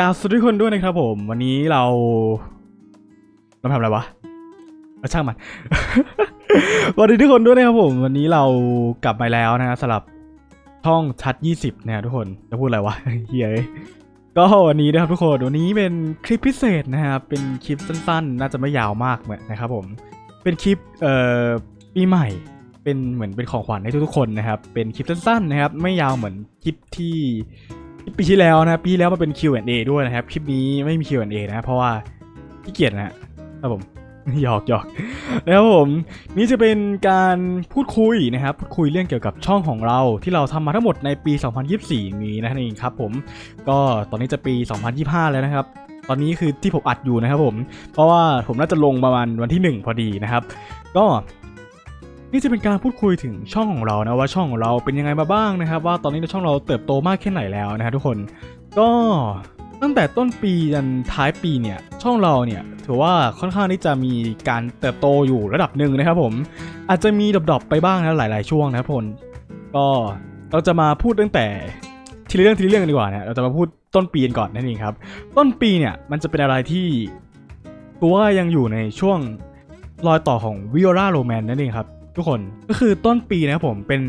กาสวัสดีทุกคนด้วยนะครับผม วันนี้เราเราทำอะไรวะเอาช่างมันสวัสดีทุกคนด้วยนะครับผม วันนี้เรากลับมาแล้วนะสำหรับช่องชัด 20นะฮะทุกคนจะพูดอะไรวะเฮ้ยก็วันนี้นะครับทุกคนวันนี้เป็นคลิปพิเศษนะครับเป็นคลิปสั้นๆ น่าจะไม่ยาวมากนะครับผมเป็นคลิปเอ่อปีใหม่เป็นเหมือนเป็นของขวัญให้ทุกๆคนนะครับ เป็นคลิปสั้นๆนะครับ ไม่ยาวเหมือนคลิปที่ ปีที่แล้วนะครับปีแล้วมันเป็น Q&A ด้วยนะครับ คลิปนี้ไม่มี Q&A นะเพราะว่าขี้เกียจนะครับผมหยอกหยอกนะครับผมนี่จะเป็นการพูดคุยนะครับพูดคุยเรื่องเกี่ยวกับช่องของเราที่เราทำมาทั้งหมดในปี 2024 นี้นั่นเองครับผมก็ตอนนี้จะปี 2025 แล้วนะครับ ตอนนี้คือที่ผมอัดอยู่นะครับผมเพราะว่าผมน่าจะลงประมาณวันที่ 1 พอดีนะครับ ก็ นี่จะเป็นการพูดคุยถึงช่องของเรานะว่าช่องของเราเป็นยังไงมาบ้างนะครับ ว่าตอนนี้ช่องเราเติบโตมากแค่ไหนแล้วนะครับทุกคน ก็ตั้งแต่ต้นปีจนท้ายปีเนี่ยช่องเราเนี่ยถือว่าค่อนข้างที่จะมีการเติบโตอยู่ระดับหนึ่งนะครับผม อาจจะมีดรอปๆไปบ้างนะหลาย ๆ ช่วงนะครับทุกคนก็เราจะมาพูดตั้งแต่ทีละเรื่องทีละเรื่องกันดีกว่านะเราจะมาพูดต้นปีกันก่อนนั่นเองครับ ต้นปีเนี่ยมันจะเป็นอะไรที่ตัวว่ายังอยู่ในช่วงรอยต่อของ Viola Romance นั่นเองครับ ทุกคนก็คือต้นปีนะครับผมเป็น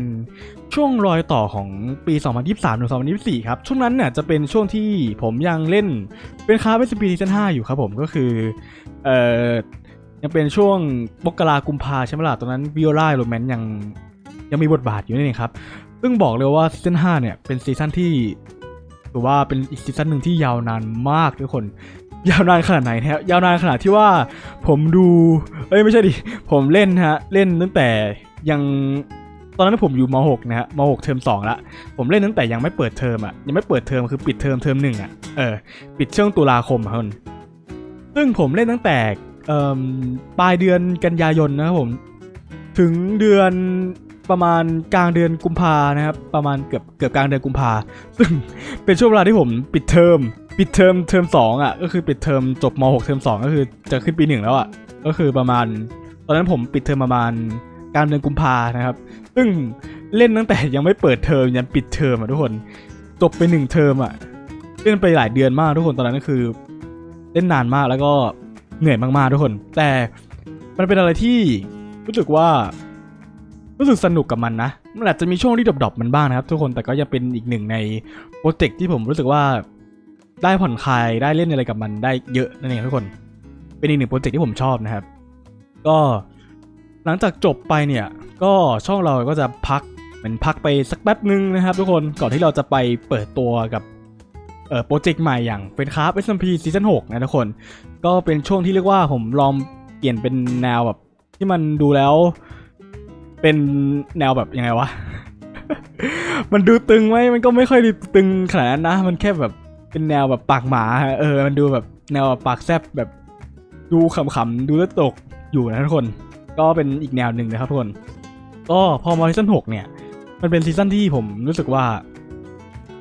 ช่วงรอยต่อของปี 2023ถึง2024 ครับ ช่วงนั้นเนี่ยจะเป็นช่วงที่ผมยังเล่นเป็นคาร์บ SP ซีซั่น5อยู่ครับผมก็คือเอ่อยังเป็นช่วงมกรากุมภาใช่ไหมล่ะตอนนั้น Viola Romance ยังยังมีบทบาทอยู่นั่นเองครับ ซึ่งบอกเลยว่าซีซั่น5เนี่ยเป็นซีซั่นที่ถือว่าเป็นอีกซีซั่นหนึ่งที่ยาวนานมากทุกคน ยาวนานขนาดไหนนะครับยาวนานขนาดที่ว่าผมดู เอ้ยไม่ใช่ดิ ผมเล่นฮะ เล่นตั้งแต่ยังตอนนั้นผมอยู่ม .6 นะฮะม .6 เทอม2ละผมเล่นตั้งแต่ยังไม่เปิดเทอมอะยังไม่เปิดเทอมคือปิดเทอมเทอมหนึ่งอะเออปิดช่วงตุลาคมอะครับซึ่งผมเล่นตั้งแต่เอ่อปลายเดือนกันยายนนะครับผม ถึงเดือนประมาณกลางเดือนกุมภานะครับ ประมาณเกือบเกือบกลางเดือนกุมภาซึ่งเป็นช่วงเวลาที่ผมปิดเทอม ปิดเทอมเทอมสองอะก็คือปิดเทอมจบม .6 เทอมสองก็คือจะขึ้นปีหนึ่งแล้วอะก็คือประมาณ ตอนนั้นผมปิดเทอมประมาณกลางเดือนกุมภานะครับ ซึ่งเล่นตั้งแต่ยังไม่เปิดเทอมยันปิดเทอมอะทุกคนจบไปหนึ่งเทอมอะเล่นไปหลายเดือนมากทุกคนตอนนั้นก็คือ เล่นนานมากแล้วก็เหนื่อยมากๆทุกคน แต่มันเป็นอะไรที่รู้สึกว่ารู้สึกสนุกกับมันนะ มันอาจจะมีช่วงที่ดรอปๆมันบ้างนะครับ ทุกคนแต่ก็ยังเป็นอีกหนึ่งในโปรเจกต์ที่ผมรู้สึกว่า ได้ผ่อนคลายได้เล่นอะไรกับมันได้เยอะนั่นเองทุกคน เป็นอีกหนึ่งโปรเจกต์ที่ผมชอบนะครับ ก็หลังจากจบไปเนี่ย ก็ช่องเราก็จะพักเหมือนพักไปสักแป๊บหนึ่งนะครับ ทุกคนก่อนที่เราจะไปเปิดตัวกับเอ่อโปรเจกต์ใหม่อย่างเฟนคาร์ SMP ซีซั่น6นะทุกคน ก็เป็นช่วงที่เรียกว่าผมลองเปลี่ยนเป็นแนวแบบที่มันดูแล้ว เป็นแนวแบบยังไงวะ มันดูตึงไหมมันก็ไม่ค่อยตึงขนาดนั้นนะ มันแค่แบบ เป็นแนวแบบปากหมาเออ มันดูแบบแนวแบบปากแซบแบบดูขำๆดูแล้วตลกอยู่นะทุกคน ก็เป็นอีกแนวหนึ่งนะครับทุกคน ก็พอมาซีซั่นหกเนี่ย มันเป็นซีซั่นที่ผมรู้สึกว่า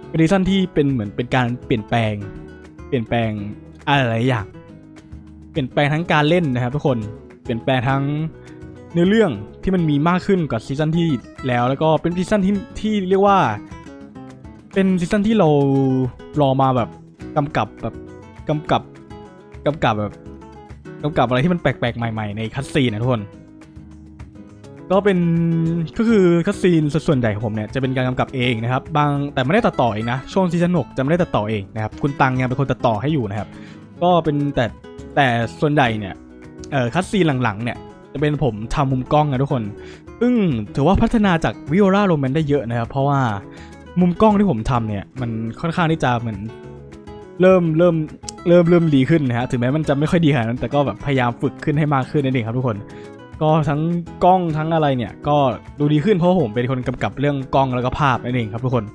เป็นซีซั่นที่เป็นเหมือนเป็นการเปลี่ยนแปลง เปลี่ยนแปลงอะไรหลายอย่าง เปลี่ยนแปลงทั้งการเล่นนะครับทุกคน เปลี่ยนแปลงทั้งเนื้อเรื่องที่มันมีมากขึ้นกว่าซีซั่นที่แล้ว แล้วก็เป็นซีซั่นที่ที่เรียกว่า เป็นซีซั่นที่เรารอมาแบบกำกับแบบกำกับกำกับแบบกำกับอะไรที่มันแปลกๆ ใหม่ๆ ในคัสซีนนะทุกคน ก็เป็นก็คือคัสซีนส่วนใหญ่ของผมเนี่ยจะเป็นการกำกับเองนะครับ บางแต่ไม่ได้ตัดต่อเองนะ ช่วงซีซั่นหกจะไม่ได้ตัดต่อเองนะครับ คุณตังยังเป็นคนตัดต่อให้อยู่นะครับ ก็เป็นแต่แต่ส่วนใหญ่เนี่ยเอ่อคัสซีนหลังๆเนี่ยจะเป็นผมทำมุมกล้องนะทุกคน ซึ่งถือว่าพัฒนาจากวิโอลาโรแมนได้เยอะนะครับ เพราะว่า มุมกล้องที่ผมทำเนี่ย มันค่อนข้างที่จะเหมือนเริ่มเริ่มเริ่มเริ่มดีขึ้นนะฮะถึงแม้มันจะไม่ค่อยดีขนาดนั้นแต่ก็แบบพยายามฝึกขึ้นให้มากขึ้นนั่นเองครับทุกคน ก็ทั้งกล้องทั้งอะไรเนี่ย ก็ดูดีขึ้นเพราะผมเป็นคนกำกับเรื่องกล้องแล้วก็ภาพนั่นเองครับทุกคน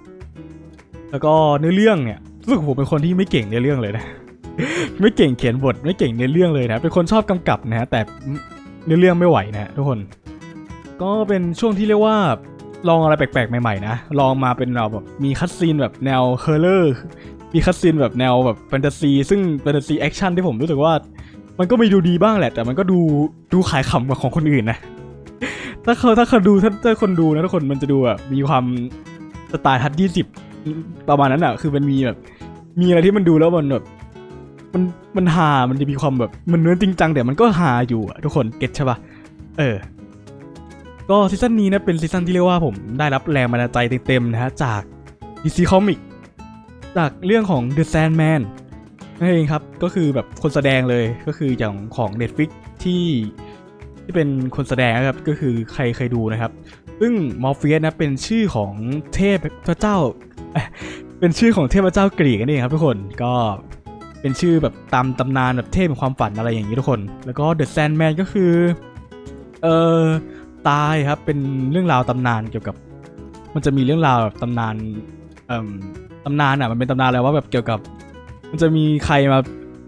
แล้วก็เนื้อเรื่องเนี่ยรู้สึกผมเป็นคนที่ไม่เก่งในอเรื่องเลยนะไม่เก่งเขียนบทไม่เก่งในอเรื่องเลยนะเป็นคนชอบกำกับนะฮะแต่เนื้อเรื่องไม่ไหวนะฮะทุกคน ก็เป็นช่วงที่เรียกว่า ลองอะไรแปลกๆ ใหม่ๆนะ ลองมาเป็นเราแบบมีคัตซีนแบบแนวเฮอร์เลอร์มีคัตซีนแบบแนวแบบแฟนตาซีซึ่งแฟนตาซีแอคชั่นที่ผมรู้สึกว่า มันก็มีดูดีบ้างแหละ แต่มันก็ดูดูขายขำกว่าของคนอื่นนะ ถ้าเขาถ้าเขาดูถ้าถ้าคนดูนะทุกคนมันจะดูแบบมีความสไตล์ฮัตยี่สิบประมาณนั้นอะ คือมันมีแบบ มีอะไรที่มันดูแล้วมันแบบมันมันหามันจะมีความแบบมันเนื้อจริงจังแต่มันก็หาอยู่อะทุกคนเก็ตใช่ปะเออ ก็ซีซั่นนี้นะเป็นซีซั่นที่เรียกว่าผมได้รับแรงบันดาลใจเต็มๆนะฮะจาก DC Comic จากเรื่องของ The Sandman นั่นเองครับก็คือแบบคนแสดงเลยก็คืออย่างของ Netflix ที่ที่เป็นคนแสดงนะครับก็คือใครเคยดูนะครับ ซึ่งมอร์เฟียสนะเป็นชื่อของเทพเจ้าเอ้ยเป็นชื่อของเทพเจ้ากรีกนั่นเองครับทุกคนก็เป็นชื่อแบบตามตำนานแบบเทพแห่งความฝันอะไรอย่างนี้ทุกคน แล้วก็ The Sandman ก็คือเออ ตายครับ เป็นเรื่องราวตำนานเกี่ยวกับ มันจะมีเรื่องราวแบบตำนานเอ่มตำนานอะมันเป็นตำนานอะไรว่าแบบเกี่ยวกับ มันจะมีใครมา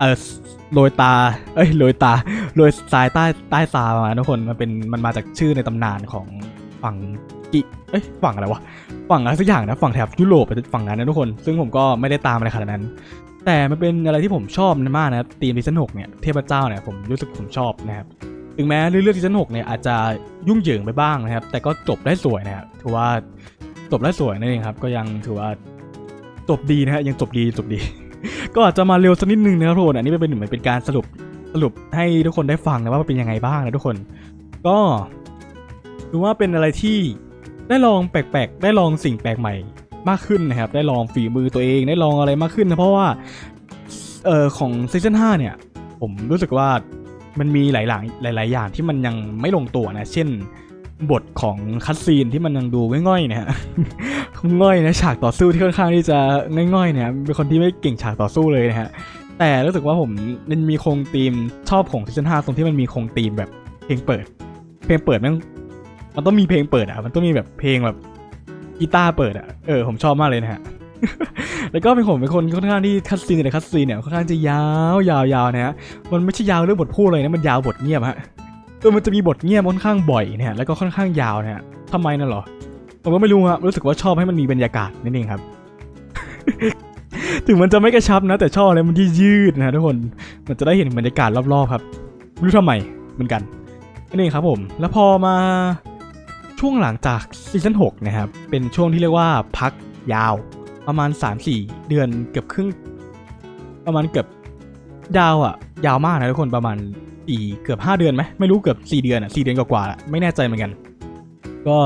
เออโรยตา เอ้ยโรยตาโรยทรายใต้ใต้ทรามาทุกคนมันเป็นมันมาจากชื่อในตำนานของฝั่งกิเอ้ยฝั่งอะไรวะฝั่งอะไรสักอย่างนะฝั่งแถบยุโรปฝั่งนั้นนะทุกคน ซึ่งผมก็ไม่ได้ตามอะไรขนาดนั้น แต่มันเป็นอะไรที่ผมชอบมากนะครับทีมซีซั่นหกเนี่ยเทพเจ้าเนี่ยผมรู้สึกผมชอบนะครับ ถึงแม้เรื่องซีซั่นหกเนี่ยอาจจะยุ่งเหยิงไปบ้างนะครับ แต่ก็จบได้สวยนะครับถือว่าจบได้สวยนั่นเองครับ ก็ยังถือว่าจบดีนะฮะยังจบดีจบดี ก็อาจจะมาเร็วสักนิดนึงนะครับทุกคนอันนี้เป็นเหมือนเป็นการสรุปสรุปให้ทุกคนได้ฟังนะว่ามันเป็นยังไงบ้างนะทุกคน ก็ถือว่าเป็นอะไรที่ได้ลองแปลกๆ ได้ลองสิ่งแปลกใหม่มากขึ้นนะครับ ได้ลองฝีมือตัวเองได้ลองอะไรมากขึ้นนะเพราะว่าเอ่อของซีซั่น5เนี่ย ผมรู้สึกว่า มันมีหลายๆหลาย ๆ อย่างที่มันยังไม่ลงตัวนะ เช่นบทของคัตซีนที่มันยังดูง่อยๆเนะฮะง่อยนะฉากต่อสู้ที่ค่อนข้างที่จะง่อยๆเนี่ยเป็นคนที่ไม่เก่งฉากต่อสู้เลยนะฮะแต่รู้สึกว่าผมมันมีโครงธีมชอบของซีซั่น5ตรงที่มันมีโครงธีมแบบเพลงเปิด เพลงเปิดมันมันต้องมีเพลงเปิดอะมันต้องมีแบบเพลงแบบกีตาร์เปิดอะเออผมชอบมากเลยนะฮะ แล้วก็เป็นผมเป็นคนค่อนข้างที่คัตซีนแต่คัตซีนเนี่ยค่อนข้างจะยาวยาวยาวนะฮะมันไม่ใช่ยาวเรื่องบทพูดเลยนะมันยาวบทเงียบฮะเออมันจะมีบทเงียบค่อนข้างบ่อยนะฮะแล้วก็ค่อนข้างยาวนะฮะทำไมนั่นหรอผมก็ไม่รู้ฮะรู้สึกว่าชอบให้มันมีบรรยากาศนั่นเองครับ ถึงมันจะไม่กระชับนะ แต่ชอบเลยมันยืดๆนะฮะทุกคนมันจะได้เห็นบรรยากาศรอบๆครับไม่รู้ทำไมเหมือนกันนั่นเองครับผม แล้วพอมาช่วงหลังจากซีซั่น6นะครับ เป็นช่วงที่เรียกว่าพักยาว ประมาณ 3-4 เดือนเกือบครึ่ง ประมาณเกือบยาวอะยาวมากนะทุกคนประมาณสี่เกือบ 5 เดือนไหมไม่รู้เกือบ4เดือนอะ4เดือนกว่าๆอะไม่แน่ใจเหมือนกัน ก็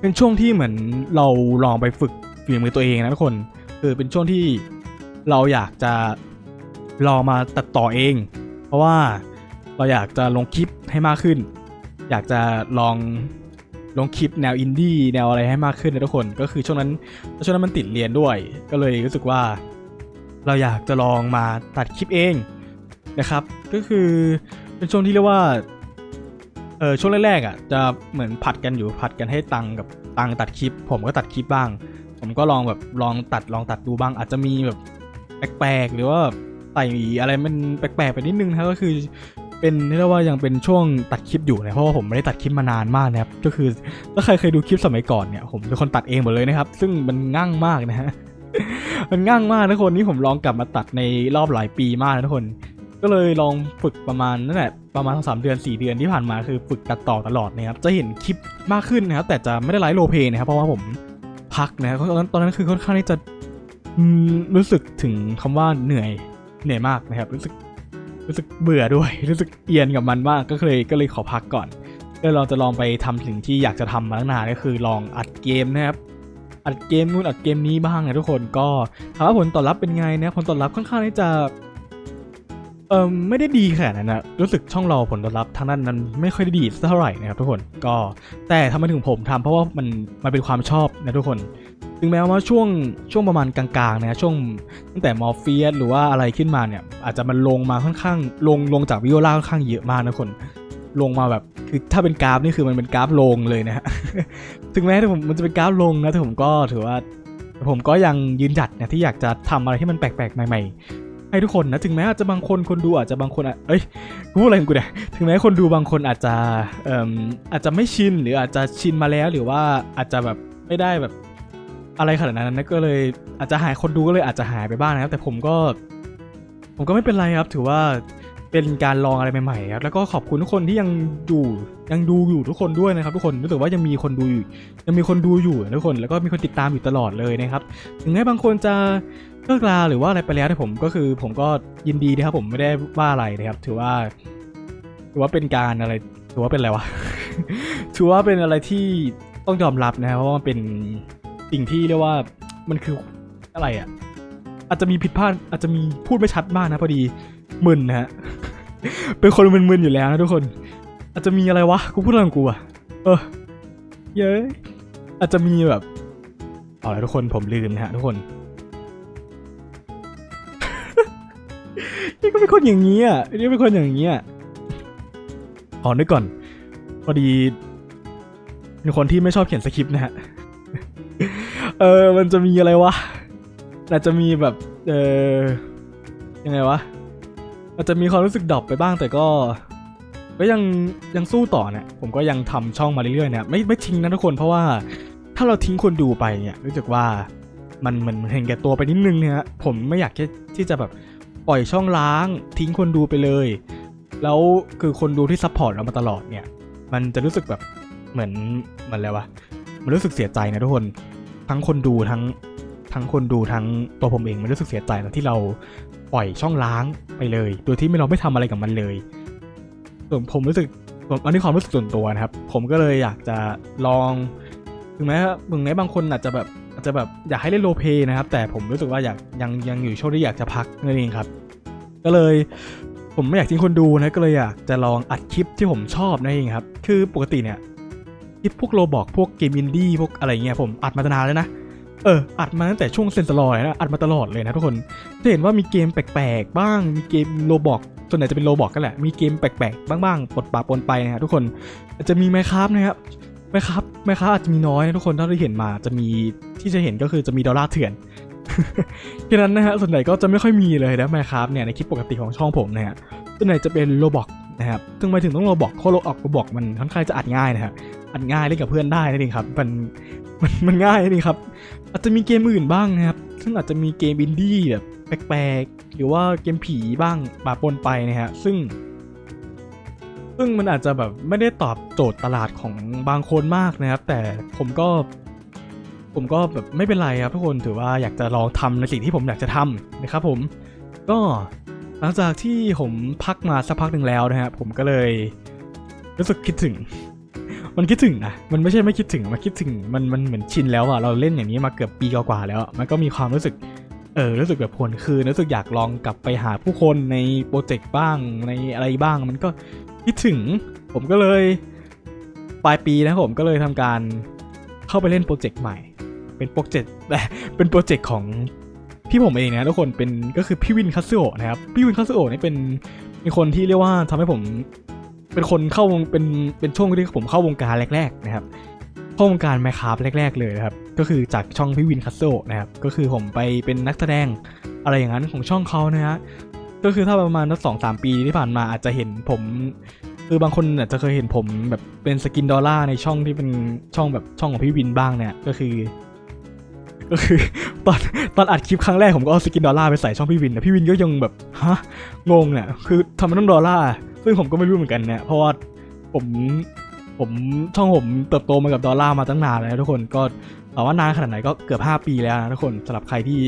เป็นช่วงที่เหมือนเราลองไปฝึกฝีมือตัวเองนะทุกคนคือเป็นช่วงที่เราอยากจะลองมาตัดต่อเอง เพราะว่าเราอยากจะลงคลิปให้มากขึ้น อยากจะลอง ลงคลิปแนวอินดี้แนวอะไรให้มากขึ้นนะทุกคนก็คือช่วงนั้นช่วงนั้นมันติดเรียนด้วย ก็เลยรู้สึกว่า เราอยากจะลองมาตัดคลิปเองนะครับ ก็คือเป็นช่วงที่เรียกว่าเออช่วงแรกๆอะจะเหมือนผัดกันอยู่ผัดกันให้ตังกับตังตัดคลิป ผมก็ตัดคลิปบ้าง ผมก็ลองแบบลองตัดลองตัดดูบ้าง อาจจะมีแบบแปลกๆหรือว่าใส่อะไรมันแปลกๆไปนิดนึงนะก็คือ เป็นเรียกว่ายังเป็นช่วงตัดคลิปอยู่นะเพราะว่าผมไม่ได้ตัดคลิปมานานมากนะครับก็คือถ้าใครเคยดูคลิปสมัยก่อนเนี่ยผมเป็นคนตัดเองหมดเลยนะครับ ซึ่งมันง่างมากนะฮะมันง่างมากทุกคนนี่ผมลองกลับมาตัดในรอบหลายปีมากนะทุกคน ก็เลยลองฝึกประมาณนั่นแหละประมาณสามเดือน 4 เดือนที่ผ่านมาคือฝึกตัดต่อตลอดนะครับจะเห็นคลิปมากขึ้นนะครับแต่จะไม่ได้ไลฟ์โรลเพย์นะครับเพราะว่าผมพักนะครับตอนนั้นตอนนั้นคือค่อนข้างที่จะรู้สึกถึงคำว่าเหนื่อยเหนื่อยมากนะครับรู้สึก รู้สึกเบื่อด้วย รู้สึกเอียนกับมันมากก็เลยก็เลยขอพักก่อนก็เราจะลองไปทำสิ่งที่อยากจะทำมาตั้งนานก็คือลองอัดเกมนะครับอัดเกมนู่นอัดเกมนี้บ้างนะทุกคนก็ถามว่าผลตอบรับเป็นไงนะผลตอบรับค่อนข้างที่จะ เออไม่ได้ดีขนาดนั้นนะรู้สึกช่องเราผลตอบรับทางด้านนั้นไม่ค่อยได้ดีสักเท่าไหร่นะครับทุกคนก็แต่ทำไมถึงผมทำเพราะว่ามันมันเป็นความชอบนะทุกคนถึงแม้ว่าช่วงช่วงประมาณกลางๆนะช่วงตั้งแต่มอร์เฟียสหรือว่าอะไรขึ้นมาเนี่ย อาจจะมันลงมาค่อนข้างลงลงจากวิโอลาค่อนข้างเยอะมากนะคน ลงมาแบบคือถ้าเป็นกราฟนี่คือมันเป็นกราฟลงเลยนะฮะถึงแม้ที่ผมมันจะเป็นกราฟลงนะแต่ผมก็ถือว่า ผมก็ยังยืนหยัดนะที่อยากจะทำอะไรที่มันแปลกๆใหม่ ๆ ให้ทุกคนนะถึงแม้อาจจะบางคนคนดูอาจจะบางคนอะเอ้ยกูพูดอะไรของกูเนี่ยถึงแม้คนดูบางคนอาจจะเอ่ออาจจะไม่ชินหรืออาจจะชินมาแล้วหรือว่าอาจจะแบบไม่ได้แบบอะไรขนาดนั้นนะก็เลยอาจจะหายคนดูก็เลยอาจจะหายไปบ้างนะครับแต่ผมก็ ผมก็ไม่เป็นไรครับ ถือว่า เป็นการลองอะไรใหม่ๆครับแล้วก็ขอบคุณทุกคนที่ยังอยู่ยังดูอยู่ทุกคนด้วยนะครับ ทุกคนรู้สึกว่ายังมีคนดูอยู่ยังมีคนดูอยู่ทุกคนแล้วก็มีคนติดตามอยู่ตลอดเลยนะครับถึงแม้บางคนจะเลิกลาหรือว่าอะไรไปแล้วแต่ผมก็คือผมก็ยินดีนะครับผมไม่ได้ว่าอะไรนะครับ ถือว่า ถือว่าเป็นการอะไรถือว่าเป็นอะไรวะถือว่าเป็นอะไรที่ต้องยอมรับนะครับเพราะว่ามันเป็นสิ่งที่เรียกว่ามันคืออะไรอะอาจจะมีผิดพลาดอาจจะมีพูดไม่ชัดมากนะพอดี มึนนะฮะ เป็นคนมึนๆอยู่แล้วนะทุกคน อาจจะมีอะไรวะ กูพูดอะไรของกูอะเออ เย้ยอาจจะมีแบบเอาละทุกคนผมลืมนะฮะทุกคนนี่ก็เป็นคนอย่างนี้อะนี่เป็นคนอย่างนี้อะขอนึกก่อน พอดีเป็นคนที่ไม่ชอบเขียนสคริปต์นะฮะ เออ มันจะมีอะไรวะอาจจะมีแบบ เออยังไงวะ อาจจะมีความรู้สึกดรอปไปบ้างแต่ก็ ก็ยังยังสู้ต่อเนี่ยผมก็ยังทำช่องมาเรื่อยๆเนี่ยไม่ไม่ทิ้งนะทุกคนเพราะว่า ถ้าเราทิ้งคนดูไปเนี่ยรู้สึกว่ามันมันเห็นแก่ตัวไปนิดนึงเนี่ยฮะผมไม่อยากที่ที่จะแบบปล่อยช่องล้าง ทิ้งคนดูไปเลย แล้วคือคนดูที่ซัพพอร์ตเรามาตลอดเนี่ย มันจะรู้สึกแบบเหมือนเหมันอะไรวะมันรู้สึกเสียใจนะทุกคน ทั้งคนดูทั้งทั้งคนดูทั้งตัวผมเองมันรู้สึกเสียใจนะที่เรา ล่อยช่องล้างไปเลย โดยที่ไม่เราไม่ทำอะไรกับมันเลยส่วนผมรู้สึกอันนี้ความรู้สึกส่วนตัวนะครับ ผมก็เลยอยากจะลอง ถึงแม้ถึงแม้บางคนอาจจะแบบอาจจะแบบอยากให้เล่นโรลเพนะครับ แต่ผมรู้สึกว่าอยากยังยังอยู่ช่วงที่อยากจะพักนั่นเองครับ ก็เลยผมไม่อยากทิ้งคนดูนะก็เลยอยากจะลองอัดคลิปที่ผมชอบนั่นเองครับ คือปกติเนี่ยคลิปพวกโรบอกพวกเกมอินดี้พวกอะไรเงี้ยผมอัดมาตนานแล้วนะ เอออัดมาตั้งแต่ช่วงเซนสลอยนะอัดมาตลอดเลยนะทุกคนจะเห็นว่ามีเกมแปลกๆบ้าง มีเกมโรบอกส่วนใหญ่จะเป็นโรบอกกันแหละ มีเกมแปลกๆบ้างๆปลดปลาปนไปนะฮะทุกคนจะมีไมครับนะครับไมครับไมครับอาจจะมีน้อยนะทุกคนเท่าที่เห็นมาจะมีที่จะเห็นก็คือจะมีดอลลาร์เถื่อนแค่นั้นนะฮะส่วนใหญ่ก็จะไม่ค่อยมีเลยนะไมครับเนี่ยในคลิปปกติของช่องผมนะฮะส่วนใหญ่จะเป็นโรบอกนะครับซึ่งหมายถึงต้องโรบอกเพราะโรออกโรบอกมันค่อนข้างจะอัดง่ายนะฮะ อัดง่ายเล่นกับเพื่อนได้นั่นเองครับมันมันมันง่ายนั่นเองครับ อาจจะมีเกมอื่นบ้างนะครับ ซึ่งอาจจะมีเกมอินดี้แบบแปลกๆหรือว่าเกมผีบ้างปะปนไปนะฮะซึ่ง ซึ่งมันอาจจะแบบไม่ได้ตอบโจทย์ตลาดของบางคนมากนะครับ แต่ผมก็ ผมก็แบบไม่เป็นไรครับทุกคนถือว่าอยากจะลองทำในสิ่งที่ผมอยากจะทำนะครับ ผมก็หลังจากที่ผมพักมาสักพักหนึ่งแล้วนะฮะผมก็เลยรู้สึกคิดถึง มันคิดถึงนะมันไม่ใช่ไม่คิดถึงมันคิดถึงมันมันเหมือนชินแล้วอะเราเล่นอย่างนี้มาเกือบปีกว่าแล้ว มันก็มีความรู้สึกเออรู้สึกแบบผลคืนรู้สึกอยากลองกลับไปหาผู้คนในโปรเจกต์บ้างในอะไรบ้าง มันก็คิดถึง ผมก็เลยปลายปีนะผมก็เลยทำการเข้าไปเล่นโปรเจกต์ใหม่ เป็นโปรเจกต์เป็นโปรเจกต์ของพี่ผมเองนะทุกคนเป็นก็คือพี่วินคัสโอนะครับพี่วินคัสโอนี่เป็นเป็นคนที่เรียกว่าทำให้ผม เป็นคนเข้าวงเป็นเป็นช่วงที่ผมเข้าวงการแรก ๆ นะครับเข้าวงการไมครับแรก ๆ เลยนะครับ ก็คือจากช่องพี่วินคัสโซนะครับ ก็คือผมไปเป็นนักแสดงอะไรอย่างนั้นของช่องเขานะฮะก็คือถ้าประมาณสักสองสามปีที่ผ่านมาอาจจะเห็นผมคือบางคนอาจจะเคยเห็นผมแบบเป็นสกินดอลล่าในช่องที่เป็นช่องแบบช่องของพี่วินบ้างเนี่ยก็คือ ก็คือตอนตอนอัดคลิปครั้งแรกผมก็เอาสกินดอลล่าไปใส่ช่องพี่วินนะพี่วินก็ยังแบบฮะงงเนี่ยคือทำไมต้องดอลล่า ซึ่งผมก็ไม่รู้เหมือนกันเนี่ยเพราะว่าผมผมช่องผมเติบโตมากับดอลลาร์มาตั้งนานแล้วทุกคนก็ถามว่านานขนาดไหนก็เกือบ 5 ปีแล้วนะทุกคนสำหรับใครที่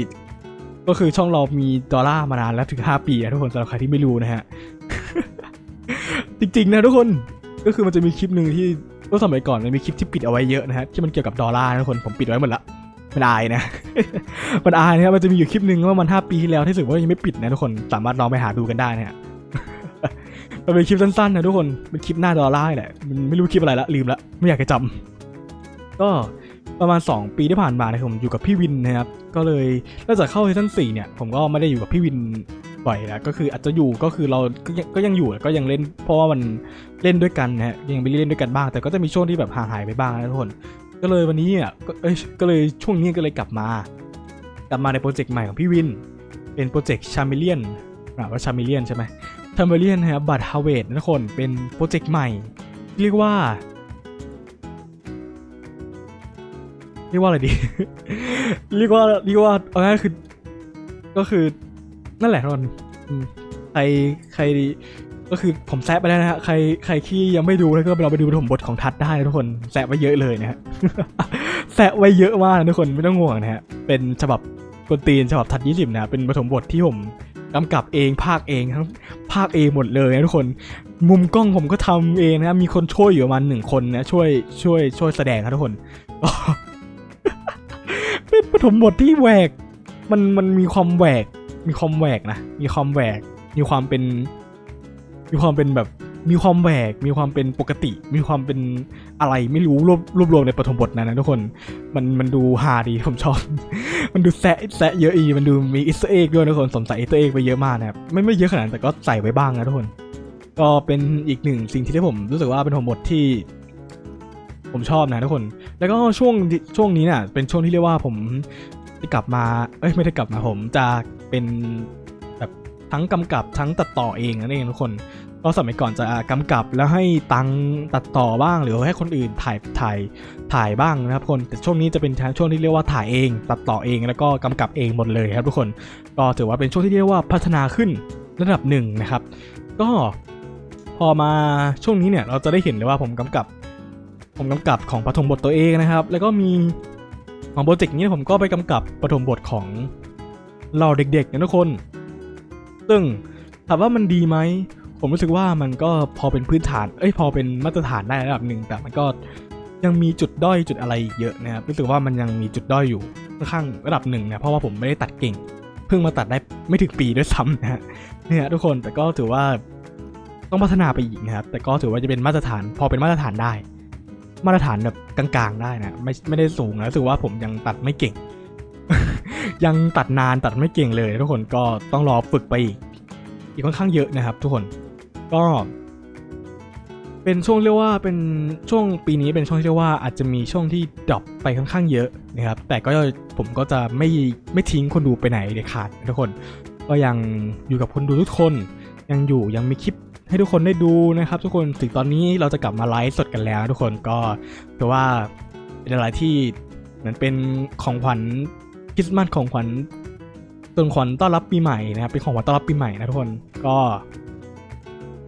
ก็คือช่องเรามีดอลลาร์มานานแล้วถึง 5 ปีนะทุกคนสำหรับใครที่ไม่รู้นะฮะจริงๆนะทุกคนก็คือมันจะมีคลิปหนึ่งที่เมื่อสมัยก่อนมันมีคลิปที่ปิดเอาไว้เยอะนะฮะที่มันเกี่ยวกับดอลลาร์นะทุกคนผมปิดไว้หมดละมันอายนะ มันอายนะครับมันจะมีอยู่คลิปหนึ่งว่ามัน 5 ปีที่แล้วที่รู้สึกว่ายังไม่ปิดนะทุกคนสามารถลองไปหาดูกันได้นะฮะ มันเป็นคลิปสั้นๆนะทุกคนเป็นคลิปหน้าดอลลาร์แหละมันไม่รู้คลิปอะไรละลืมละไม่อยากจะจำก็ประมาณ 2 ปีที่ผ่านมาเนี่ยผมอยู่กับพี่วินนะครับก็เลยนอกจากเข้าซีซั่น4เนี่ยผมก็ไม่ได้อยู่กับพี่วินบ่อยแล้วก็คืออาจจะอยู่ก็คือเราก็ยังอยู่ก็ยังเล่น เพราะว่ามันเล่นด้วยกันนะฮะยังไปเล่นด้วยกันบ้าง แต่ก็จะมีช่วงที่แบบห่างหายไปบ้างนะทุกคนก็เลยวันนี้อะก็เอ้ยก็เลยช่วงนี้ก็เลยกลับมา กลับมาในโปรเจกต์ใหม่ของพี่วิน เป็นโปรเจกต์ชามิเลียนว่าชามิเลียนใช่ไหม ท a มเบเลียนนะครับบัตฮาเวดนะทุกคนเป็นโปรเจกต์ใหม่ เรียกว่า เรียกว่าอะไรดี เรียกว่าเรียกว่าเอาง่ายๆคือ ก็คือนั่นแหละทุกคนใครใครก็คือผมแซะไปแล้วนะฮะใครใครที่ยังไม่ดูแล้วก็ไปลองไปดูปฐมบทของทัดได้นะทุกคนแซะไว้เยอะเลยนะฮะแซะไว้เยอะมากนะทุกคนไม่ต้องห่วงนะฮะเป็นฉบับกวนตีนฉบับทัดยี่สิบนะเป็นปฐมบทที่ผม กำกับเองภาคเองทั้งภาคเองหมดเลยนะทุกคน มุมกล้องผมก็ทำเองนะมีคนช่วยอยู่ประมาณหนึ่งคนนะช่วยช่วยช่วยแสดงครับทุกคนเป็นปฐมบทที่แหวก มันมันมีความแหวก มีความแหวกนะ มีความแหวก มีความเป็น มีความเป็นแบบ มีความแหวก มีความเป็นปกติ มีความเป็น อะไรไม่รู้รวบรวบรวมในปฐมบทนั้นนะทุกคน มันมันดูฮาดีผมชอบ มันดูแซะแซะเยอะอีมันดูมีอิสเอ็กด้วยนะทุกคนสมใส่อิสเอ็กไปเยอะมากนะครับไม่ไม่เยอะขนาดแต่ก็ใส่ไว้บ้างนะทุกคน ก็เป็นอีกหนึ่งสิ่งที่ที่ผมรู้สึกว่าเป็นปฐมบทที่ ผมชอบนะทุกคน แล้วก็ช่วงช่วงนี้เนี่ยเป็นช่วงที่เรียกว่าผมได้กลับมาเอ้ยไม่ได้กลับมาผมจะเป็นแบบทั้งกำกับทั้งตัดต่อเองนั่นเองทุกคน ก็สมัยก่อนจะกำกับแล้วให้ตังตัดต่อบ้าง หรือให้คนอื่นถ่ายถ่ายถ่ายบ้างนะครับคนแต่ช่วงนี้จะเป็นช่วงที่เรียกว่าถ่ายเอง ตัดต่อเองแล้วก็กำกับเองหมดเลยครับทุกคนก็ถือว่าเป็นช่วงที่เรียกว่าพัฒนาขึ้นระดับหนึ่งนะครับ ก็พอมาช่วงนี้เนี่ยเราจะได้เห็นเลยว่าผมกำกับ ผมกำกับของปฐมบทตัวเองนะครับ แล้วก็มีของโปรเจกต์นี้ผมก็ไปกำกับปฐมบทของเราเด็กๆนะทุกคน ซึ่งถามว่ามันดีไหม ผมรู้สึกว่ามันก็พอเป็นพื้นฐาน เอ้ยพอเป็นมาตรฐานได้ระดับหนึ่งแต่มันก็ยังมีจุดด้อยจุดอะไรเยอะนะครับรู้สึกว่ามันยังมีจุดด้อยอยู่ค่อนข้างระดับหนึ่งนะเพราะว่าผมไม่ได้ตัดเก่ง เพิ่งมาตัดได้ไม่ถึงปีด้วยซ้ำนะฮะเนี่ยทุกคนแต่ก็ถือว่าต้องพัฒนาไปอีกนะครับแต่ก็ถือว่าจะเป็นมาตรฐาน พอเป็นมาตรฐานได้ มาตรฐานแบบกลางๆได้นะไม่ไม่ได้สูงนะรู้สึกว่าผมยังตัดไม่เก่ง ยังตัดนานตัดไม่เก่งเลย ทุกคนก็ต้องรอฝึกไปอีกอีกค่อนข้างเยอะนะครับ ทุกคน ก็เป็นช่วงเรียกว่าเป็นช่วงปีนี้เป็นช่วงที่เรียกว่าอาจจะมีช่วงที่ดรอปไปค่อนข้างเยอะนะครับ แต่ก็ผมก็จะไม่ไม่ทิ้งคนดูไปไหนเด็ดขาดทุกคน ก็ยังอยู่กับคนดูทุกคนยังอยู่ยังมีคลิปให้ทุกคนได้ดูนะครับ ทุกคนถึงตอนนี้เราจะกลับมาไลฟ์สดกันแล้ว ทุกคนก็ถือว่าเป็นอะไรที่เหมือนเป็นของขวัญคริสต์มาสของขวัญส่วนขวัญต้อนรับปีใหม่นะครับเป็นของขวัญต้อนรับปีใหม่นะทุกคนก็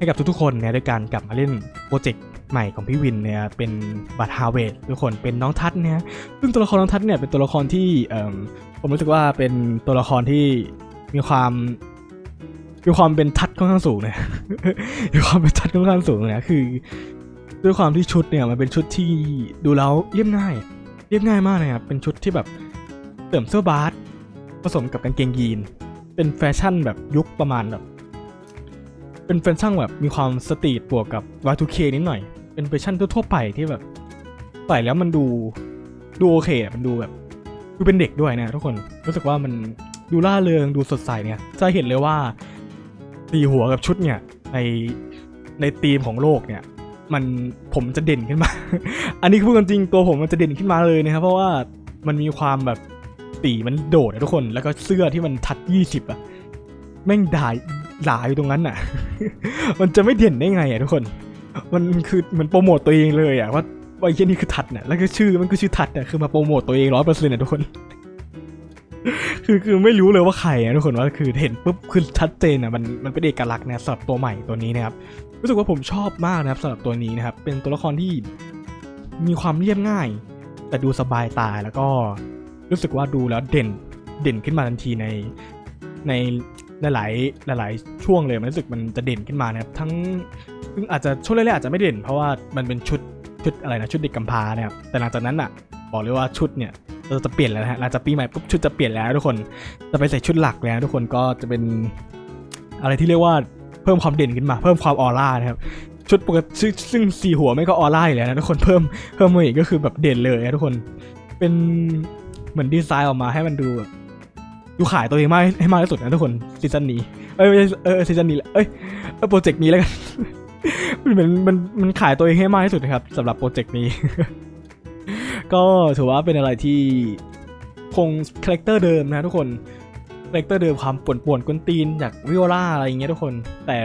ให้กับทุกๆคนเนี่ยด้วยการกลับมาเล่นโปรเจกต์ใหม่ของพี่วินเนี่ยเป็นบัตฮาเวดทุกคนเป็นน้องทัศน์เนี่ยซึ่งตัวละครน้องทัศน์เนี่ยเป็นตัวละครที่ผมรู้สึกว่าเป็นตัวละครที่มีความมีความเป็นทัศน์ค่อนข้างสูงนะมีความเป็นทัศน์ค่อนข้างสูงนะคือ ด้วยความที่ชุดเนี่ยมันเป็นชุดที่ดูแล้วเรียบง่าย เรียบง่ายมากนะครับเป็นชุดที่แบบเสริมเสื้อบาสผสมกับกางเกงยีน เป็นแฟชั่นแบบยุคประมาณแบบ เป็นแฟชั่นแบบมีความสตรีทบวกกับ Y2K นิดหน่อย เป็นแฟชั่นทั่วๆไปที่แบบใส่แล้วมันดูดูโอเคมันดูแบบดูเป็นเด็กด้วยนะทุกคนรู้สึกว่ามันดูล่าเริงดูสดใสเนี่ยจะเห็นเลยว่าตีหัวกับชุดเนี่ยในในธีมของโลกเนี่ยมันผมจะเด่นขึ้นมา อันนี้พูดกันจริงตัวผมมันจะเด่นขึ้นมาเลยนะครับเพราะว่ามันมีความแบบตีมันโดดอะทุกคน แล้วก็เสื้อที่มันทัดยี่สิบอะแม่งด่า ด่าอยู่ตรงนั้นอะมันจะไม่เด่นได้ไงอะทุกคน มันคือมันโปรโมตตัวเองเลยอะว่าว่าไอ้เหี้ยนี่คือทัดเนี่ยแล้วก็ชื่อมันคือชื่อทัดเนี่ยคือมาโปรโมตตัวเองร้อยเปอร์เซ็นต์อะทุกคน คือคือไม่รู้เลยว่าใครอะทุกคนว่าคือเห็นปุ๊บคือชัดเจนอะมันมันเป็นเอกลักษณ์นะสำหรับตัวใหม่ตัวนี้นะครับรู้สึกว่าผมชอบมากนะครับสำหรับตัวนี้นะครับ เป็นตัวละครที่มีความเรียบง่าย แต่ดูสบายตาแล้วก็รู้สึกว่าดูแล้วเด่นเด่นขึ้นมาทันทีในใน หลายๆหลาย ๆ ช่วงเลยมันรู้สึกมันจะเด่นขึ้นมานะครับทั้งอาจจะช่วงแรกๆอาจจะไม่เด่น เพราะว่ามันเป็นชุดชุดอะไรนะชุดเด็กกำพร้านะครับแต่หลังจากนั้นอะบอกเลยว่าชุดเนี่ยเราจะเปลี่ยนแล้วนะฮะหลังจากปีใหม่ปุ๊บชุดจะเปลี่ยนแล้วทุกคนจะไปใส่ชุดหลักแล้วทุกคนก็จะเป็นอะไรที่เรียกว่าเพิ่มความเด่นขึ้นมา เพิ่มความออร่านะครับชุดปกติซึ่งซึ่งสีหัวไม่ก็ออร่าอยู่แล้วนะทุกคนเพิ่มเพิ่มมาอีกก็คือแบบเด่นเลยนะทุกคนเป็นเหมือนดีไซน์ออกมาให้มันดูแบบ ดูขายตัวเองมากให้มากที่สุดนะทุกคนซีซั่นนี้ เอ้ยไม่ใช่เออซีซั่นนี้แหละเอ้ยเอโปรเจกต์นี้แล้วกัน มันเหมือนมันมันขายตัวเองให้มากที่สุดนะครับสำหรับโปรเจกต์นี้ ก็ถือว่าเป็นอะไรที่คงคาแรคเตอร์เดิมนะทุกคนคาแรคเตอร์เดิมความป่วนป่วนกวนตีนจากวิโอลาอะไรอย่างเงี้ยทุกคน แต่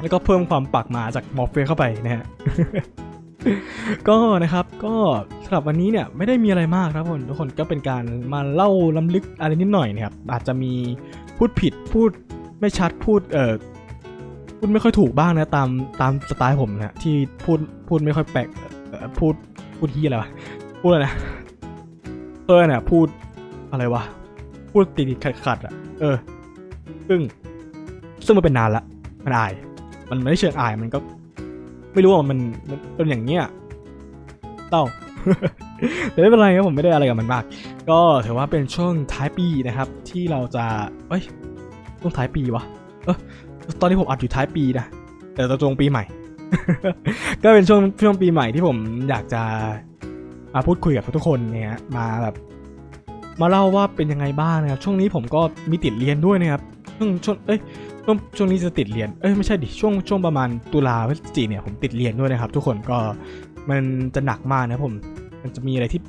แล้วก็เพิ่มความปักหมาจากมอร์เฟยเข้าไปนะฮะ ก็นะครับก็สำหรับวันนี้เนี่ยไม่ได้มีอะไรมากครับทุกคนทุกคนก็เป็นการมาเล่าล้ำลึกอะไรนิดหน่อยนะครับอาจจะมีพูดผิดพูดไม่ชัดพูดเออพูดไม่ค่อยถูกบ้างนะตามตามสไตล์ผมนะที่พูดพูดไม่ค่อยแปลกพูดพูดที่อะไรวะพูดอะไรนะเออเนี่ยพูดอะไรวะพูดติดๆขัดขัดๆอะเออ ซึ่งซึ่งมันเป็นนานละมันอาย มันไม่เชิงอายมันก็ ไม่รู้ว่ามันมันเป็นอย่างเงี้ยเต้า แต่ไม่เป็นไรครับผมไม่ได้อะไรกับมันมาก ก็ถือว่าเป็นช่วงท้ายปีนะครับ ที่เราจะเอ้ยช่วงท้ายปีวะเออตอนนี้ผมอัดอยู่ท้ายปีนะแต่ตรงปีใหม่ ก็เป็นช่วงช่วงปีใหม่ที่ผมอยากจะมาพูดคุยกับทุกคนเนี่ยมาแบบมาเล่าว่าเป็นยังไงบ้างนะครับ ช่วงนี้ผมก็มีติดเรียนด้วยนะครับช่วงช่วงเอ้ย ช่วงช่วงนี้จะติดเรียน เอ้ยไม่ใช่ดิ ช่วงช่วงประมาณตุลาพฤศจิกายนเนี่ยผมติดเรียนด้วยนะครับ ทุกคนก็มันจะหนักมากนะผม มันจะมีอะไรที่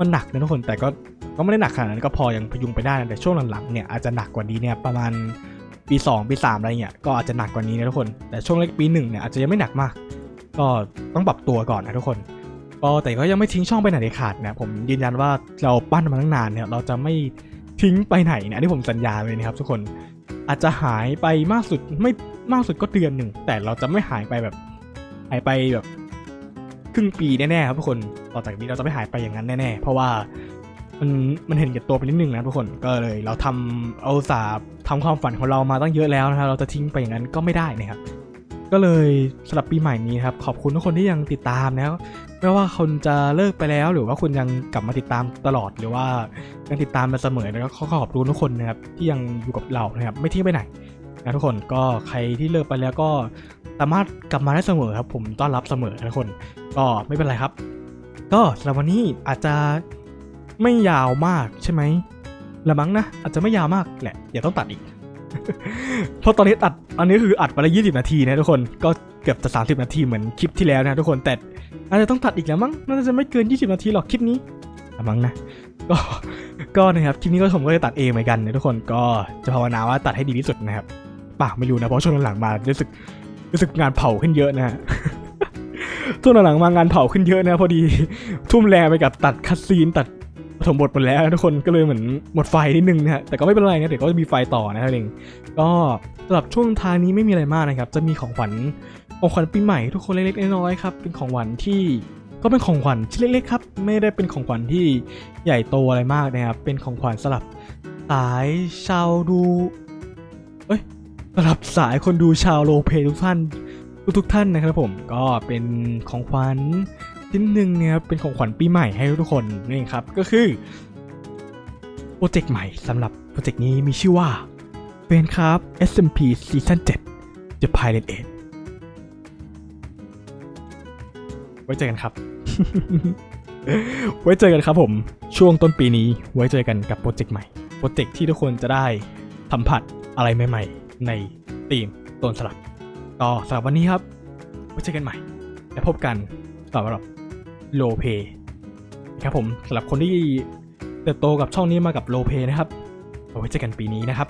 มันหนักนะทุกคนแต่ก็ก็ไม่ได้หนักขนาดนั้นก็พอยังพยุงไปได้นะแต่ช่วงหลังๆเนี่ยอาจจะหนักกว่านี้เนี่ยประมาณปี 2 ปี 3 อะไรเงี้ยก็อาจจะหนักกว่านี้นะทุกคน แต่ช่วงแรกปีหนึ่งเนี่ยอาจจะยังไม่หนักมาก ก็ต้องปรับตัวก่อนนะทุกคนก็แต่ก็ยังไม่ทิ้งช่องไปไหนเด็ดขาดนะผมยืนยันว่าเราปั้นมาตั้งนานเนี่ยเราจะไม่ทิ้งไปไหนนะนี่ผมสัญญาเลยนะครับทุกคน อาจจะหายไปมากสุดไม่มากสุดก็เดือนหนึ่ง แต่เราจะไม่หายไปแบบ หายไปแบบ ครึ่งปีแน่ๆครับทุกคนต่อจากนี้เราจะไม่หายไปอย่างนั้นแน่ๆ เพราะว่ามันมันเห็นแก่ตัวไปนิดนึงนะทุกคนก็เลย เราทำเอาสาห์ทำความฝันของเรามาตั้งเยอะแล้วนะครับเราจะทิ้งไปอย่างนั้นก็ไม่ได้นะครับก็เลยสำหรับปีใหม่นี้ครับขอบคุณทุกคนที่ยังติดตามนะครับ ไม่ว่าคนจะเลิกไปแล้วหรือว่าคุณยังกลับมาติดตามตลอดหรือว่ายังติดตามมาเสมอแล้วก็ขอขอบคุณทุกคนนะครับที่ยังอยู่กับเรานะครับไม่ทิ้งไปไหนนะทุกคนก็ใครที่เลิกไปแล้วก็สามารถกลับมาได้เสมอครับ ผมต้อนรับเสมอทุกคน ก็ไม่เป็นไรครับ ก็สำหรับวันนี้อาจจะไม่ยาวมากใช่ไหมละมั้งนะอาจจะไม่ยาวมากแหละอย่าต้องตัดอีก เพราะตอนนี้ตัดอันนี้คืออัดไปละยี่สิบนาทีนะทุกคนก็เกือบจะสามสิบนาทีเหมือนคลิปที่แล้วนะทุกคนแต่อาจจะต้องตัดอีกแล้วมั้งน่าจะไม่เกินยี่สิบนาทีหรอกคลิปนี้ละมั้งนะก็ก็นะครับคลิปนี้ก็ผมก็จะตัดเองเหมือนกันนะทุกคนก็จะภาวนาว่าตัดให้ดีที่สุดนะครับป่าไม่รู้นะเพราะช่วงหลังๆมารู้สึกรู้สึกงานเผาขึ้นเยอะนะฮะช่วงหลังๆมางานเผาขึ้นเยอะนะพอดีทุ่มแรงไปกับตัดคัดซีนตัด ปฐมบทหมดแล้วทุกคนก็เลยเหมือนหมดไฟนิดนึงนะฮะแต่ก็ไม่เป็นไรนะเดี๋ยวก็จะมีไฟต่อนะครับเองก็สำหรับช่วงท้ายนี้ไม่มีอะไรมากนะครับ จะมีของขวัญของขวัญปีใหม่ทุกคนเล็กๆน้อยๆครับเป็นของขวัญที่ก็เป็นของขวัญชิ้นเล็กๆครับไม่ได้เป็นของขวัญที่ใหญ่โตอะไรมากนะครับเป็นของขวัญสำหรับสายชาวดูเอ้ยสำหรับสายคนดูชาวโลเพทุกท่านทุกๆท่านนะครับผมก็เป็นของขวัญ ชิ้นหนึ่งเนี่ยเป็นของขวัญปีใหม่ให้ทุกคนนี่เองครับก็คือโปรเจกต์ใหม่สำหรับโปรเจกต์นี้มีชื่อว่าเป็นครับ SMP Season 7 The Pilot 8 ไว้เจอกันครับ ไว้เจอกันครับผม ช่วงต้นปีนี้ไว้เจอกันกับโปรเจกต์ใหม่ โปรเจกต์ที่ทุกคนจะได้สัมผัสอะไรใหม่ๆ ในทีมต้นสลับก็สำหรับวันนี้ครับ ไว้เจอกันใหม่ และพบกันสำหรับ โลเพครับผมสำหรับคนที่เติบโตกับช่องนี้มากับโลเพนะครับเอาไว้เจอกันปีนี้นะครับ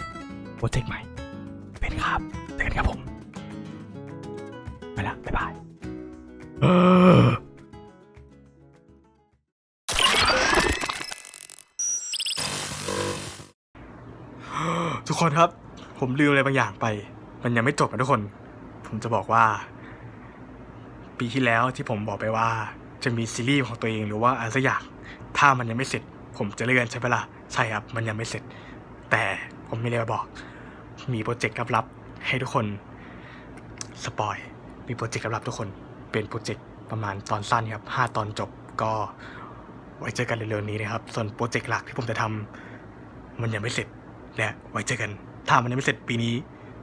โปรเจกต์ใหม่ เป็นครับเจอกันครับผมไปละบ๊ายบายเออทุกคนครับ ผมลืมอะไรบางอย่างไป มันยังไม่จบนะทุกคน ผมจะบอกว่า ปีที่แล้วที่ผมบอกไปว่า จะมีซีรีส์ของตัวเองหรือว่าอะไรสักอย่างถ้ามันยังไม่เสร็จ ผมจะเลื่อนใช่ไหมล่ะใช่ครับมันยังไม่เสร็จ แต่ผมมีอะไรมาบอก มีโปรเจกต์ลับๆให้ทุกคนสปอยมีโปรเจกต์ลับๆทุกคนเป็นโปรเจกต์ประมาณตอนสั้นครับห้าตอนจบก็ไว้เจอกันเร็วๆนี้นะครับ ส่วนโปรเจกต์หลักที่ผมจะทำมันยังไม่เสร็จและไว้เจอกัน ถ้ามันยังไม่เสร็จปีนี้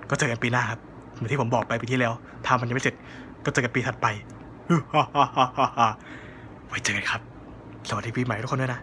ก็เจอกันปีหน้าครับเหมือนที่ผมบอกไปปีที่แล้ว ถ้ามันยังไม่เสร็จก็เจอกันปีถัดไป ไว้เจอกันครับ สวัสดีปีใหม่ทุกคนด้วยนะ